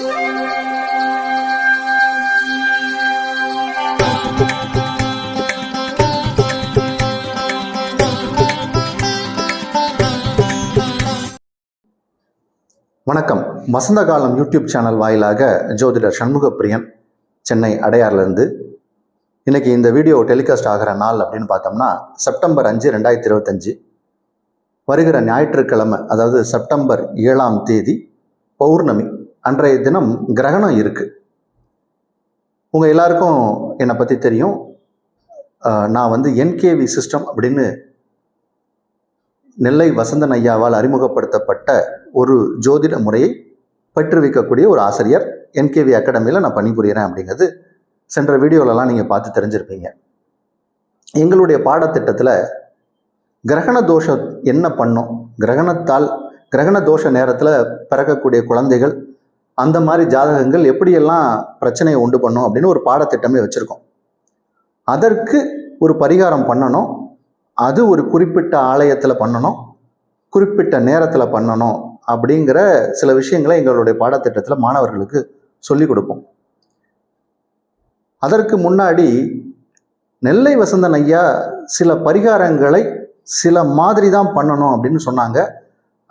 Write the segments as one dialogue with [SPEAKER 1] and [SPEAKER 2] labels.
[SPEAKER 1] வணக்கம். வசந்த காலம் YouTube channel வாயிலாக ஜோதிடர் சண்முகப்பிரியன் சென்னை அடையார்லேருந்து இன்னைக்கு இந்த வீடியோ டெலிகாஸ்ட் ஆகிற நாள் அப்படின்னு பார்த்தோம்னா செப்டம்பர் அஞ்சு ரெண்டாயிரத்தி இருபத்தஞ்சு. வருகிற ஞாயிற்றுக்கிழமை அதாவது செப்டம்பர் ஏழாம் தேதி பௌர்ணமி. அன்றைய தினம் கிரகணம் இருக்குது உங்கள் எல்லாருக்கும் என்னை பற்றி தெரியும். நான் வந்து என்கேவி சிஸ்டம் அப்படின்னு நெல்லை வசந்தன் ஐயாவால் அறிமுகப்படுத்தப்பட்ட ஒரு ஜோதிட முறையை பற்றுவிக்கக்கூடிய ஒரு ஆசிரியர் என்கேவி அகாடமியில் நான் பணிபுரிகிறேன் அப்படிங்கிறது சென்ற வீடியோலலாம் நீங்கள் பார்த்து தெரிஞ்சிருப்பீங்க. எங்களுடைய பாடத்திட்டத்தில் கிரகண தோஷம் என்ன பண்ணும்? கிரகணத்தால் கிரகண தோஷ நேரத்தில் பிறக்கக்கூடிய குழந்தைகள் அந்த மாதிரி ஜாதகங்கள் எப்படியெல்லாம் பிரச்சனையை உண்டு பண்ணும் அப்படின்னு ஒரு பாடத்திட்டமே வச்சுருக்கோம். அதற்கு ஒரு பரிகாரம் பண்ணணும். அது ஒரு குறிப்பிட்ட ஆலயத்தில் பண்ணணும். குறிப்பிட்ட நேரத்தில் பண்ணணும் அப்படிங்கிற சில விஷயங்களை எங்களுடைய பாடத்திட்டத்தில் மாணவர்களுக்கு சொல்லிக் கொடுப்போம். அதற்கு முன்னாடி நெல்லை வசந்தன் ஐயா சில பரிகாரங்களை சில மாதிரி தான் பண்ணணும் அப்படின்னு சொன்னாங்க.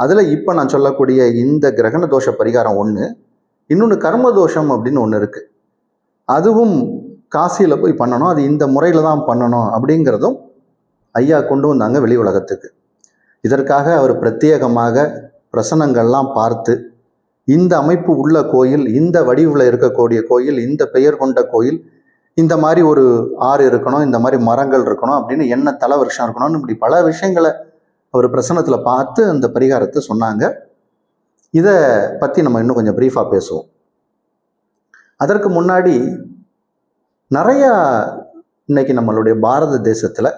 [SPEAKER 1] அதில் இப்போ நான் சொல்லக்கூடிய இந்த கிரகண தோஷ பரிகாரம் ஒன்று இன்னொன்று கர்மதோஷம் அப்படின்னு ஒன்று இருக்குது அதுவும் காசியில் போய் பண்ணணும். அது இந்த முறையில் தான் பண்ணணும் அப்படிங்கிறதும் ஐயா கொண்டு வந்தாங்க வெளி உலகத்துக்கு. இதற்காக அவர் பிரத்யேகமாக பிரசனங்கள்லாம் பார்த்து இந்த அமைப்பு உள்ள கோயில் இந்த வடிவில் இருக்கக்கூடிய கோயில் இந்த பெயர் கொண்ட கோயில் இந்த மாதிரி ஒரு ஆறு இருக்கணும் இந்த மாதிரி மரங்கள் இருக்கணும் அப்படின்னு என்ன தலை வருஷம் இருக்கணும்னு இப்படி பல விஷயங்களை அவர் பிரசனத்தில் பார்த்து அந்த பரிகாரத்தை சொன்னாங்க. இதை பற்றி நம்ம இன்னும் கொஞ்சம் ப்ரீஃபாக பேசுவோம். அதற்கு முன்னாடி நிறையா இன்னைக்கு நம்மளுடைய பாரத தேசத்தில்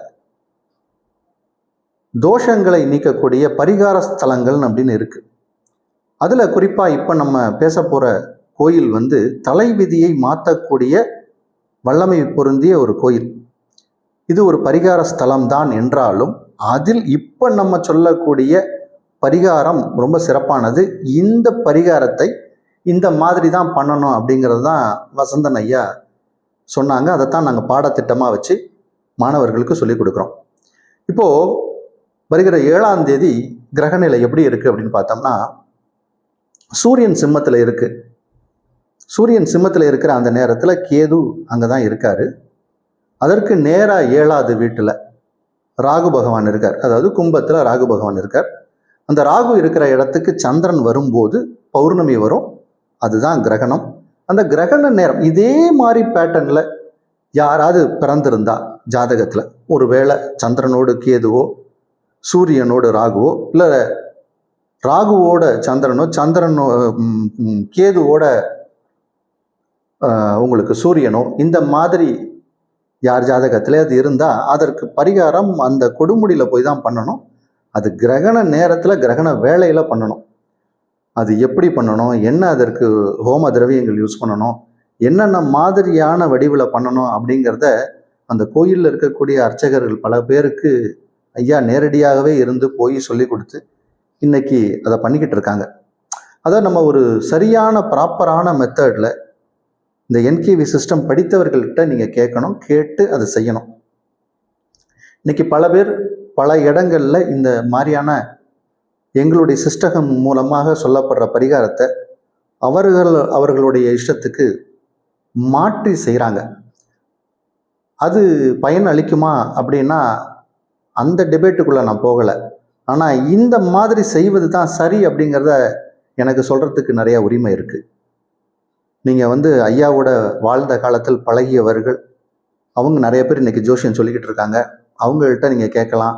[SPEAKER 1] தோஷங்களை நீக்கக்கூடிய பரிகார ஸ்தலங்கள் அப்படின்னு இருக்குது அதில் குறிப்பாக இப்போ நம்ம பேச போகிற கோயில் வந்து தலைவிதியை மாற்றக்கூடிய வல்லமை பொருந்திய ஒரு கோயில். இது ஒரு பரிகார ஸ்தலம் தான் என்றாலும் அதில் இப்போ நம்ம சொல்லக்கூடிய பரிகாரம் ரொம்ப சிறப்பானது. இந்த பரிகாரத்தை இந்த மாதிரி தான் பண்ணணும் அப்படிங்கிறது தான் வசந்தன் ஐயா சொன்னாங்க. அதைத்தான் நாங்கள் பாடத்திட்டமாக வச்சு மாணவர்களுக்கு சொல்லிக் கொடுக்குறோம். இப்போது வருகிற ஏழாம் தேதி கிரகநிலை எப்படி இருக்குது அப்படின்னு பார்த்தோம்னா சூரியன் சிம்மத்தில் இருக்குது சூரியன் சிம்மத்தில் இருக்கிற அந்த நேரத்தில் கேது அங்கே தான் இருக்கார். அதற்கு நேராக ஏழாவது வீட்டில் ராகு பகவான் இருக்கார். அதாவது கும்பத்தில் ராகு பகவான் இருக்கார். அந்த ராகு இருக்கிற இடத்துக்கு சந்திரன் வரும்போது பௌர்ணமி வரும். அதுதான் கிரகணம். அந்த கிரகண நேரம் இதே மாதிரி பேட்டர்னில் யாராவது பிறந்திருந்தா ஜாதகத்தில் ஒருவேளை சந்திரனோடு கேதுவோ சூரியனோடு ராகுவோ இல்லை ராகுவோட சந்திரனோ சந்திரனோ கேதுவோட உங்களுக்கு சூரியனோ இந்த மாதிரி யார் ஜாதகத்திலே அது இருந்தால் அதற்கு பரிகாரம் அந்த கொடுமுடியில் போய் தான் பண்ணணும். அது கிரகண நேரத்தில் கிரகண வேலையில் பண்ணணும். அது எப்படி பண்ணணும்? என்ன அதற்கு ஹோம திரவியங்கள் யூஸ் பண்ணணும்? என்னென்ன மாதிரியான வடிவில் பண்ணணும்? அப்படிங்கிறத அந்த கோயிலில் இருக்கக்கூடிய அர்ச்சகர்கள் பல பேருக்கு ஐயா நேரடியாகவே இருந்து போய் சொல்லி கொடுத்து இன்னைக்கு அதை பண்ணிக்கிட்டு இருக்காங்க. அதாவது நம்ம ஒரு சரியான ப்ராப்பரான மெத்தடில் இந்த என்கேவி சிஸ்டம் படித்தவர்கள்கிட்ட நீங்கள் கேட்கணும் கேட்டு அதை செய்யணும். இன்னைக்கு பல பேர் பல இடங்களில் இந்த மாதிரியான எங்களுடைய சிஸ்டகம் மூலமாக சொல்லப்படுற பரிகாரத்தை அவர்கள் அவர்களுடைய இஷ்டத்துக்கு மாற்றி செய்கிறாங்க அது பயன் அளிக்குமா அப்படின்னா அந்த டிபேட்டுக்குள்ளே நான் போகலை. ஆனால் இந்த மாதிரி செய்வது தான் சரி அப்படிங்கிறத எனக்கு சொல்கிறதுக்கு நிறையா உரிமை இருக்குது நீங்கள் வந்து ஐயாவோட வாழ்ந்த காலத்தில் பழகியவர்கள் அவங்க நிறைய பேர் இன்றைக்கி ஜோஷியம் சொல்லிக்கிட்டு இருக்காங்க. அவங்கள்ட்ட நீங்கள் கேட்கலாம்.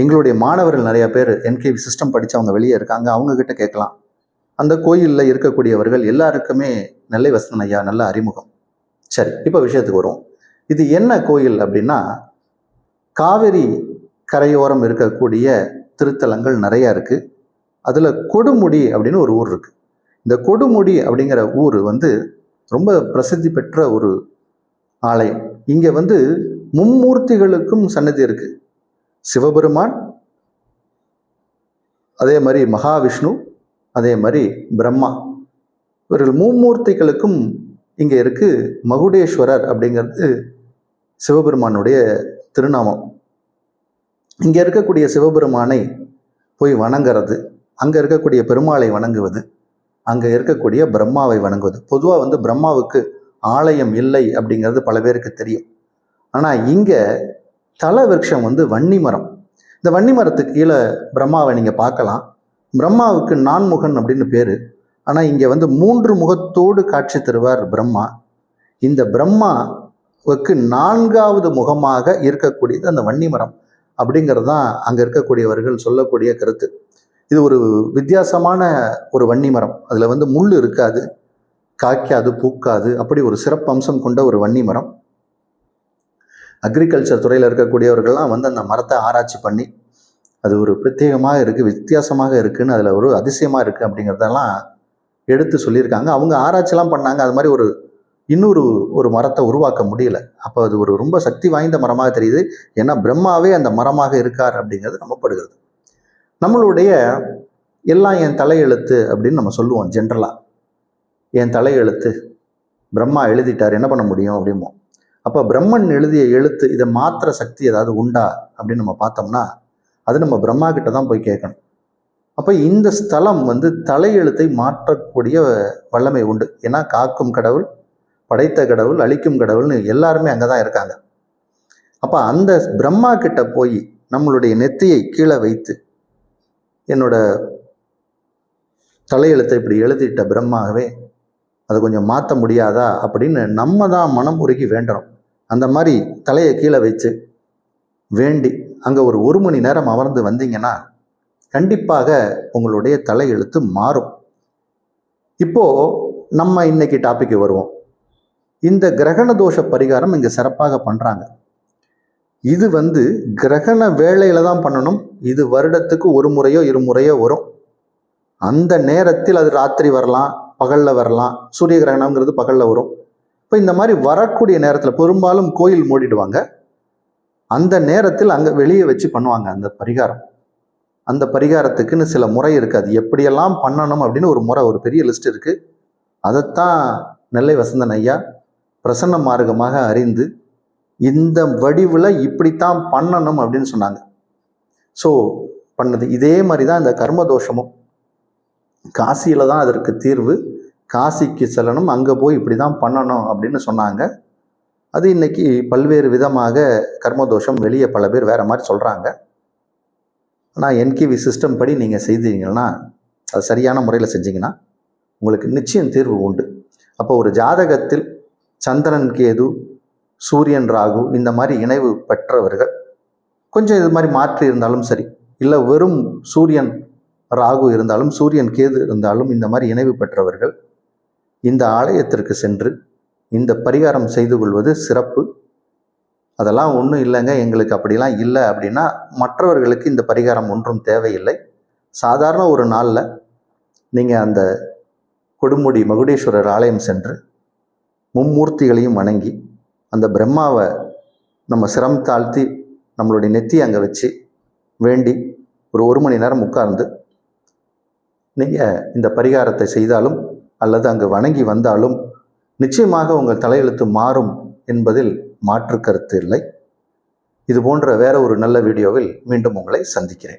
[SPEAKER 1] எங்களுடைய மாணவர்கள் நிறைய பேர் என்கேவி சிஸ்டம் படித்தவங்க வெளியே இருக்காங்க அவங்கக்கிட்ட கேட்கலாம். அந்த கோயிலில் இருக்கக்கூடியவர்கள் எல்லாருக்குமே நெல்லை வசந்தன் ஐயா நல்ல அறிமுகம். சரி இப்போ விஷயத்துக்கு வருவோம். இது என்ன கோயில் அப்படின்னா காவிரி கரையோரம் இருக்கக்கூடிய திருத்தலங்கள் நிறையா இருக்குது அதில் கொடுமுடி அப்படின்னு ஒரு ஊர் இருக்குது இந்த கொடுமுடி அப்படிங்கிற ஊர் வந்து ரொம்ப பிரசித்தி பெற்ற ஒரு ஆலயம். இங்கே வந்து மும்மூர்த்திகளுக்கும் சன்னதி இருக்குது சிவபெருமான் அதே மாதிரி மகாவிஷ்ணு அதே மாதிரி பிரம்மா. இவர்கள் மும்மூர்த்திகளுக்கும் இங்கே இருக்குது மகுடேஸ்வரர் அப்படிங்கிறது சிவபெருமானுடைய திருநாமம். இங்கே இருக்கக்கூடிய சிவபெருமானை போய் வணங்குறது அங்கே இருக்கக்கூடிய பெருமாளை வணங்குவது அங்கே இருக்கக்கூடிய பிரம்மாவை வணங்குவது. பொதுவாக வந்து பிரம்மாவுக்கு ஆலயம் இல்லை அப்படிங்கிறது பல பேருக்கு தெரியும். ஆனால் இங்கே தல விருட்சம் வந்து வன்னி மரம் இந்த வன்னி மரத்துக்கு கீழே பிரம்மாவை நீங்கள் பார்க்கலாம். பிரம்மாவுக்கு நான்முகன் அப்படின்னு பேர். ஆனால் இங்கே வந்து மூன்று முகத்தோடு காட்சி தருவார் பிரம்மா. இந்த பிரம்மாவுக்கு நான்காவது முகமாக இருக்கக்கூடியது அந்த வன்னி மரம் அப்படிங்கிறது தான் அங்கே இருக்கக்கூடியவர்கள் சொல்லக்கூடிய கருத்து. இது ஒரு வித்தியாசமான ஒரு வன்னி மரம் அதில் வந்து முள் இருக்காது. காய்க்காது பூக்காது. அப்படி ஒரு சிறப்பு அம்சம் கொண்ட ஒரு வன்னி மரம் அக்ரிகல்ச்சர் துறையில் இருக்கக்கூடியவர்கள்லாம் வந்து அந்த மரத்தை ஆராய்ச்சி பண்ணி அது ஒரு பிரத்யேகமாக இருக்குது வித்தியாசமாக இருக்குதுன்னு அதில் ஒரு அதிசயமாக இருக்குது அப்படிங்கிறதெல்லாம் எடுத்து சொல்லியிருக்காங்க. அவங்க ஆராய்ச்சிலாம் பண்ணாங்க. அது மாதிரி ஒரு இன்னொரு ஒரு மரத்தை உருவாக்க முடியல. அப்போ அது ஒரு ரொம்ப சக்தி வாய்ந்த மரமாக தெரியுது. ஏன்னா பிரம்மாவே அந்த மரமாக இருக்கார் அப்படிங்கிறது நம்பப்படுகிறது. நம்மளுடைய எல்லாம் என் தலையெழுத்து அப்படின்னு நம்ம சொல்லுவோம் ஜென்ரலாக என் தலையெழுத்து பிரம்மா எழுதிட்டார் என்ன பண்ண முடியும் அப்படிமோ அப்போ பிரம்மன் எழுதிய எழுத்து இதை மாத்திர சக்தி ஏதாவது உண்டா அப்படின்னு நம்ம பார்த்தோம்னா அது நம்ம பிரம்மா கிட்ட தான் போய் கேட்கணும். அப்போ இந்த ஸ்தலம் வந்து தலையெழுத்தை மாற்றக்கூடிய வல்லமை உண்டு. ஏன்னா காக்கும் கடவுள் படைத்த கடவுள் அழிக்கும் கடவுள்னு எல்லாருமே அங்கே தான் இருக்காங்க. அப்போ அந்த பிரம்மா கிட்ட போய் நம்மளுடைய நெத்தியை கீழே வைத்து என்னோட தலையெழுத்தை இப்படி எழுதிட்ட பிரம்மாவே அதை கொஞ்சம் மாற்ற முடியாதா அப்படின்னு நம்ம தான் மனம் உருகி வேண்டணும் அந்த மாதிரி தலையை கீழே வச்சு வேண்டி அங்கே ஒரு ஒரு மணி நேரம் அமர்ந்து வந்தீங்கன்னா கண்டிப்பாக உங்களுடைய தலையெழுத்து மாறும். இப்போது நம்ம இன்னைக்கு டாபிக் வருவோம். இந்த கிரகண தோஷ பரிகாரம் இங்கே சிறப்பாக பண்ணுறாங்க இது வந்து கிரகண வேலையில் தான் பண்ணணும். இது வருடத்துக்கு ஒரு முறையோ இருமுறையோ வரும். அந்த நேரத்தில் அது ராத்திரி வரலாம் பகலில் வரலாம். சூரிய கிரகணங்கிறது பகலில் வரும். இப்போ இந்த மாதிரி வரக்கூடிய நேரத்தில் பெரும்பாலும் கோயில் மூடிடுவாங்க. அந்த நேரத்தில் அங்கே வெளியே வச்சு பண்ணுவாங்க அந்த பரிகாரம். அந்த பரிகாரத்துக்குன்னு சில முறை இருக்குது அது எப்படியெல்லாம் பண்ணணும் அப்படின்னு ஒரு முறை ஒரு பெரிய லிஸ்ட் இருக்குது அதைத்தான் நெல்லை வசந்தன் ஐயா பிரசன்ன மார்க்கமாக அறிந்து இந்த வடிவில் இப்படித்தான் பண்ணணும் அப்படின்னு சொன்னாங்க. ஸோ பண்ணது. இதே மாதிரி தான் இந்த கர்மதோஷமும். காசியில் தான் அதற்கு தீர்வு. காசிக்கு செல்லணும் அங்கே போய் இப்படி தான் பண்ணணும் அப்படின்னு சொன்னாங்க. அது இன்னைக்கு பல்வேறு விதமாக கர்மதோஷம் வெளியே பல பேர் வேறு மாதிரி சொல்கிறாங்க ஆனால் என்கிவி சிஸ்டம் படி நீங்கள் செய்தீங்கன்னா அது சரியான முறையில் செஞ்சீங்கன்னா உங்களுக்கு நிச்சயம் தீர்வு உண்டு. அப்போ ஒரு ஜாதகத்தில் சந்திரன் கேது சூரியன் ராகு இந்த மாதிரி இணைவு பெற்றவர்கள் கொஞ்சம் இது மாதிரி மாற்றி இருந்தாலும் சரி இல்லை வெறும் சூரியன் ராகு இருந்தாலும் சூரியன் கேது இருந்தாலும் இந்த மாதிரி இணைவு பெற்றவர்கள் இந்த ஆலயத்திற்கு சென்று இந்த பரிகாரம் செய்து கொள்வது சிறப்பு. அதெல்லாம் ஒன்றும் இல்லைங்க. எங்களுக்கு அப்படிலாம் இல்லை அப்படின்னா மற்றவர்களுக்கு இந்த பரிகாரம் ஒன்றும் தேவையில்லை. சாதாரண ஒரு நாளில் நீங்கள் அந்த கொடுமுடி மகுடேஸ்வரர் ஆலயம் சென்று மும்மூர்த்திகளையும் வணங்கி அந்த பிரம்மாவை நம்ம சிரம் தாழ்த்தி நம்மளுடைய நெத்தி அங்கே வச்சு வேண்டி ஒரு ஒரு மணி நேரம் உட்கார்ந்து நீங்கள் இந்த பரிகாரத்தை செய்தாலும் அல்லது அங்கு வணங்கி வந்தாலும் நிச்சயமாக உங்கள் தலையெழுத்து மாறும் என்பதில் மாற்று கருத்து இல்லை. இது போன்ற வேற ஒரு நல்ல வீடியோவில் மீண்டும் உங்களை சந்திக்கிறேன்.